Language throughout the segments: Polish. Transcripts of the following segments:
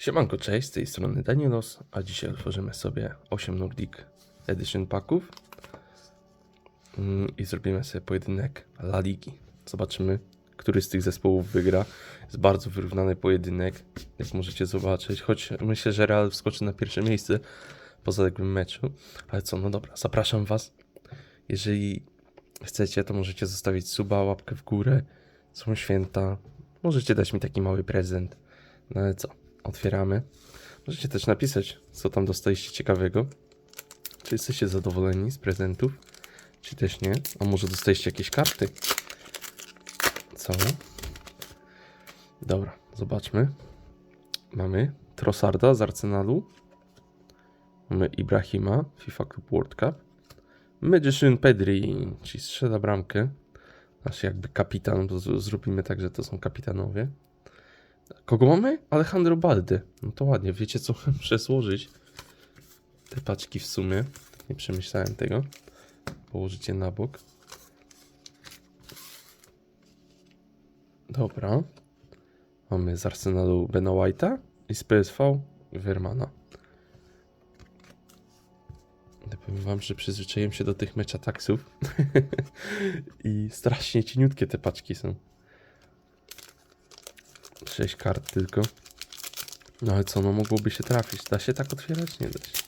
Siemanko, cześć, z tej strony Danielos, a dzisiaj otworzymy sobie 8 Nordic Edition paków Mm, i zrobimy sobie pojedynek La Ligi. Zobaczymy, który z tych zespołów wygra. Jest bardzo wyrównany pojedynek, jak możecie zobaczyć, choć myślę, że Real wskoczy na pierwsze miejsce po zaległym meczu. Ale co, no dobra, zapraszam Was. Jeżeli chcecie, to możecie zostawić suba, łapkę w górę. Są święta. Możecie dać mi taki mały prezent. No ale co? Otwieramy. Możecie też napisać, co tam dostaliście ciekawego. Czy jesteście zadowoleni z prezentów? Czy też nie? A może dostaliście jakieś karty? Co? Dobra, zobaczmy. Mamy Trossarda z Arsenalu. Mamy Ibrahima, FIFA Club World Cup. Magician Pedri, czyli strzela bramkę. Nasz jakby kapitan, bo zrobimy tak, że to są kapitanowie. Kogo mamy? Alejandro Balde. No to ładnie, wiecie co? Muszę złożyć te paczki w sumie. Nie przemyślałem tego. Położycie na bok. Dobra. Mamy z Arsenalu Bena White'a i z PSV Wermana. Ja powiem wam, że przyzwyczaiłem się do tych mecza taksów i strasznie cieniutkie te paczki są. 6 kart tylko. No ale co, no mogłoby się trafić. Da się tak otwierać? Nie da się.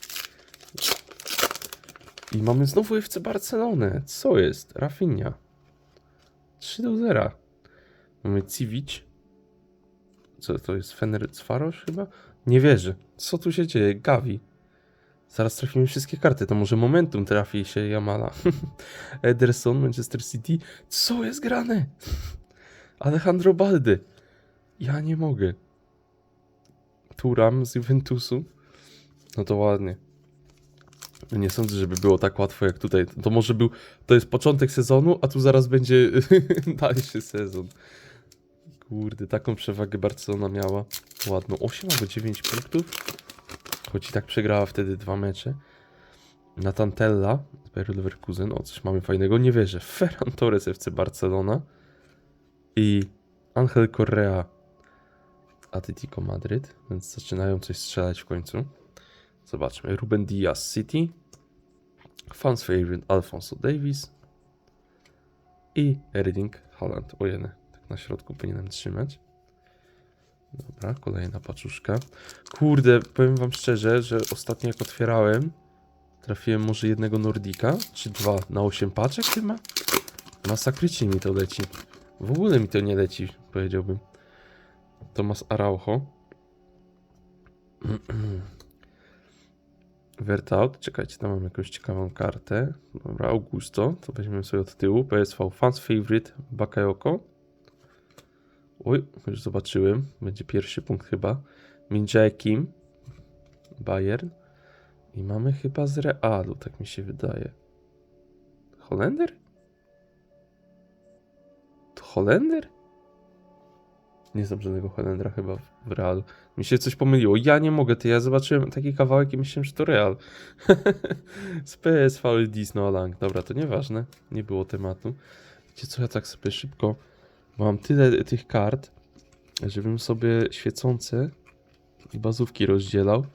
I mamy znowu FC Barcelonę. Co jest? Rafinha. 3 do 0. Mamy Civic. Co to jest? Fenerbahce chyba? Nie wierzę. Co tu się dzieje? Gavi. Zaraz trafimy wszystkie karty. To może momentum trafi się Jamala. Ederson, Manchester City. Co jest grane? Alejandro Balde. Ja nie mogę. Turam z Juventusu. No to ładnie. Nie sądzę, żeby było tak łatwo jak tutaj. To może był. To jest początek sezonu, a tu zaraz będzie dalszy sezon. Kurde, taką przewagę Barcelona miała. Ładno. 8 albo 9 punktów. Choć i tak przegrała wtedy dwa mecze. Natantella z Bayer Leverkusen. O, coś mamy fajnego. Nie wierzę. Ferran Torres FC Barcelona. I Angel Correa Atletico Madryt, więc zaczynają coś strzelać w końcu. Zobaczmy. Ruben Diaz City. Fans favorite Alfonso Davis. I Erling Haaland. O jeden. Tak na środku powinienem trzymać. Dobra, kolejna paczuszka. Kurde, powiem wam szczerze, że ostatnio jak otwierałem, trafiłem może jednego Nordika, czy dwa na 8 paczek chyba. Masakrycznie mi to leci. W ogóle mi to nie leci, powiedziałbym. Tomas Araujo. Wertout, czekajcie, tam mam jakąś ciekawą kartę. Dobra, Augusto, to weźmiemy sobie od tyłu. PSV Fans Favorite Bakayoko. Oj, już zobaczyłem. Będzie pierwszy punkt chyba. Minjae Kim, Bayern. I mamy chyba z Realu, tak mi się wydaje. Holender? To Holender? Nie znam żadnego Holendra chyba w Real. Mi się coś pomyliło. Ja nie mogę, ty ja zobaczyłem taki kawałek i myślałem, że to Real. Z PSV Disney Lang. Dobra, to nieważne. Nie było tematu. Wiecie co, ja tak sobie szybko mam tyle tych kart, żebym sobie świecące i bazówki rozdzielał,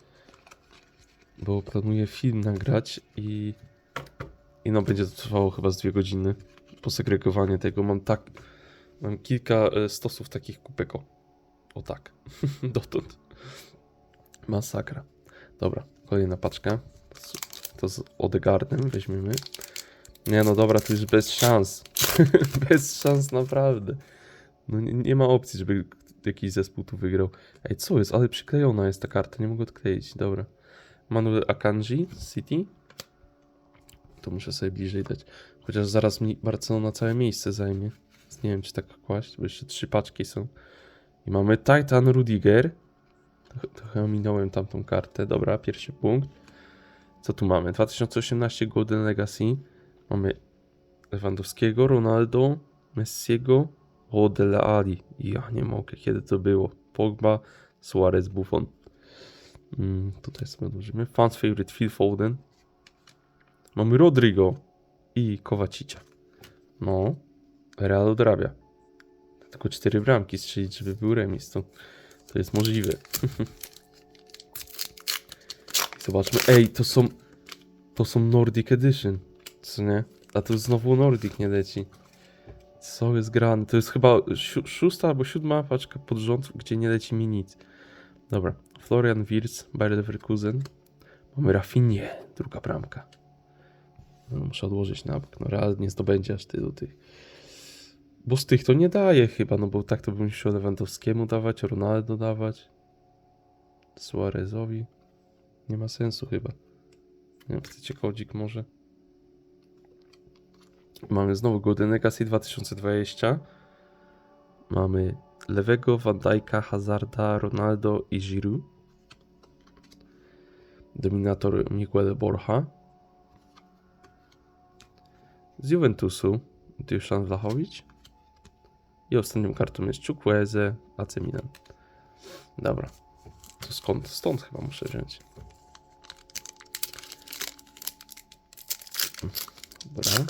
bo planuję film nagrać i i no będzie to trwało chyba z dwie godziny posegregowanie tego. Mam tak Mam kilka e, stosów takich kubek. O, tak. Dotąd. Masakra. Dobra, kolejna paczka. To z Odegardem weźmiemy. Nie no dobra, to już bez szans. bez szans naprawdę. No nie, nie ma opcji, żeby jakiś zespół tu wygrał. Ej, co jest? Ale przyklejona jest ta karta, nie mogę odkleić. Dobra. Manuel Akanji, City. To muszę sobie bliżej dać. Chociaż zaraz mi Barcelona całe miejsce zajmie. Nie wiem, czy tak kłaść, bo jeszcze trzy paczki są. I mamy Titan Rudiger. Trochę- ominąłem tamtą kartę. Dobra, pierwszy punkt. Co tu mamy? 2018 Golden Legacy. Mamy Lewandowskiego, Ronaldo, Messiego, o Dele Ali. Ja nie mogę, kiedy to było. Pogba, Suarez, Buffon. Mm, tutaj sobie odłożymy. Fans favorite Phil Foden. Mamy Rodrigo i Kowacicia. No, Real odrabia. Tylko cztery bramki strzelić, żeby był remis. To, to jest możliwe. zobaczmy. Ej, to są... To są Nordic Edition. Co nie? A tu znowu Nordic nie leci. Co jest grane? To jest chyba siu- szósta albo siódma paczka pod rząd, gdzie nie leci mi nic. Dobra. Florian Wirtz, Bayer Leverkusen. Mamy Rafinie, druga bramka. No, muszę odłożyć na bok. No Real nie zdobędzie aż tylu tych. Bo z tych to nie daje chyba, no bo tak to bym musiał Lewandowskiemu dawać, Ronaldo dawać. Suarezowi. Nie ma sensu chyba. Nie wiem, chcecie kodzik może? Mamy znowu Golden Legacy 2020. Mamy lewego Van Dijk'a, Hazarda, Ronaldo i Giroud. Dominator Miguel Borja. Z Juventusu Dusan Vlahovic. I ostatnią kartą jest Chukwueze, AC Milan. Dobra. To skąd? Stąd chyba muszę wziąć. Dobra.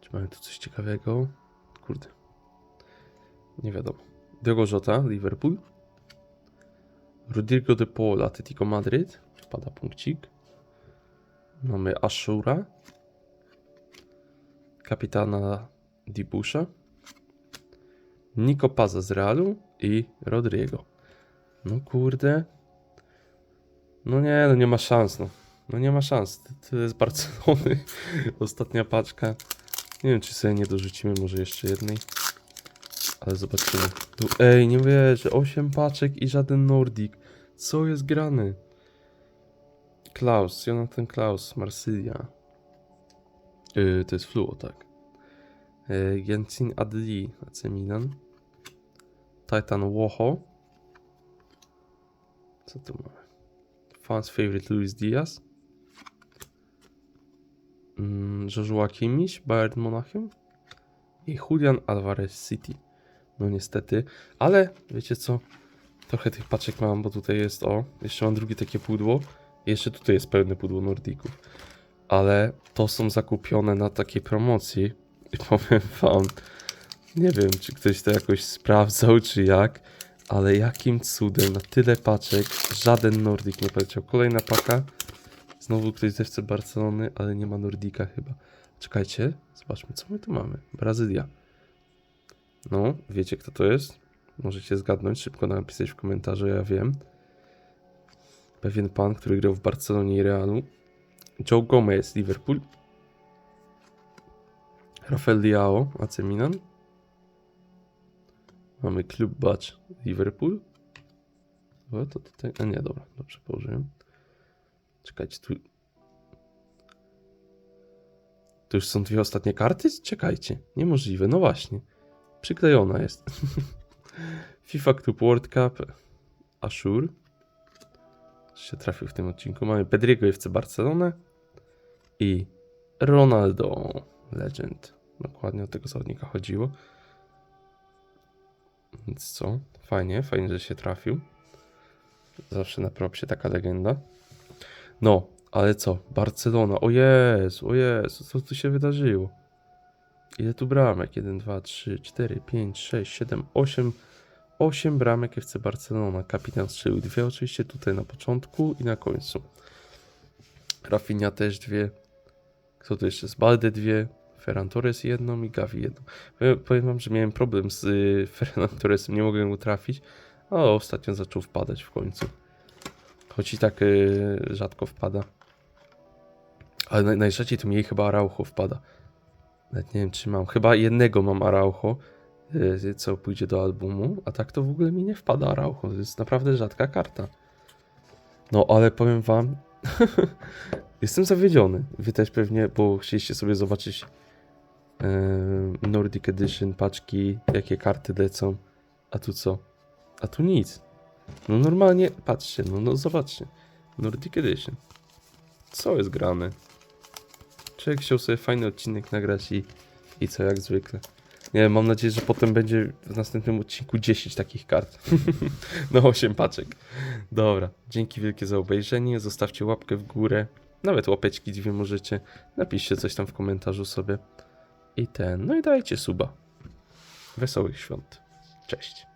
Czy mamy tu coś ciekawego? Kurde. Nie wiadomo. Diogo Jota, Liverpool. Rodrigo de Paul, Atletico Madryt. Pada punkcik. Mamy Ashura. Kapitana Dibusza. Nico Paza z Realu i Rodrigo. No kurde. No nie, no nie ma szans, no. No nie ma szans. To jest Barcelony. Ostatnia paczka. Nie wiem, czy sobie nie dorzucimy może jeszcze jednej. Ale zobaczymy. Tu, ej, nie wierzę. 8 paczek i żaden Nordic. Co jest grane? Klaus, Jonathan Klaus, Marsylia. Yy, to jest Fluo, tak. Yy, Jenshin Adli, AC Milan. Titan Woho. Co tu mamy? Fans favorite Luis Diaz. Mm, Joshua Kimmich, Bayern Monachium. I Julian Alvarez City. No niestety, ale wiecie co? Trochę tych paczek mam, bo tutaj jest o, jeszcze mam drugie takie pudło. Jeszcze tutaj jest pełne pudło Nordików. Ale to są zakupione na takiej promocji. Powiem wam, nie wiem, czy ktoś to jakoś sprawdzał, czy jak, ale jakim cudem na tyle paczek żaden Nordik nie poleciał. Kolejna paka. Znowu ktoś z FC Barcelony, ale nie ma Nordika chyba. Czekajcie, zobaczmy, co my tu mamy. Brazylia. No, wiecie kto to jest? Możecie zgadnąć, szybko napisać w komentarzu, ja wiem. Pewien pan, który grał w Barcelonie i Realu. Joe Gomez, Liverpool. Rafael Leao, AC Milan. Mamy Club Batch, Liverpool. O, to tutaj... A nie, dobra, dobrze położyłem. Czekajcie, tu... To już są dwie ostatnie karty? Czekajcie, niemożliwe, no właśnie. Przyklejona jest. FIFA Club World Cup, Ashur. Się trafił w tym odcinku. Mamy Pedriego FC Barcelonę i Ronaldo Legend. Dokładnie o tego zawodnika chodziło. Więc co? Fajnie, fajnie, że się trafił. Zawsze na propsie taka legenda. No, ale co? Barcelona. O Jezu, o Jezu, co tu się wydarzyło? Ile tu bramek? 1, 2, 3, 4, 5, 6, 7, 8. 8 bramek FC Barcelona. Kapitan strzelił dwie oczywiście tutaj na początku i na końcu. Rafinha też dwie. Kto to jeszcze jest? Balde dwie. Ferran Torres jedną i Gavi jedną. Powiem- wam, że miałem problem z y, Ferran Torresem, nie mogłem go trafić, a ostatnio zaczął wpadać w końcu. Choć i tak y, rzadko wpada. Ale naj, najrzadziej to mniej chyba Araujo wpada. Nawet nie wiem czy mam. Chyba jednego mam Araujo, y, co pójdzie do albumu, a tak to w ogóle mi nie wpada Araujo. To jest naprawdę rzadka karta. No ale powiem wam, jestem zawiedziony. Wy też pewnie, bo chcieliście sobie zobaczyć Nordic Edition, paczki, jakie karty lecą. A tu co? A tu nic. No normalnie, patrzcie, no, no zobaczcie. Nordic Edition. Co jest grane? Człowiek chciał sobie fajny odcinek nagrać i, i co jak zwykle. Nie mam nadzieję, że potem będzie w następnym odcinku 10 takich kart. no 8 paczek. Dobra, dzięki wielkie za obejrzenie. Zostawcie łapkę w górę. Nawet łapeczki dwie możecie. Napiszcie coś tam w komentarzu sobie. I ten. No i dajcie suba. Wesołych świąt. Cześć.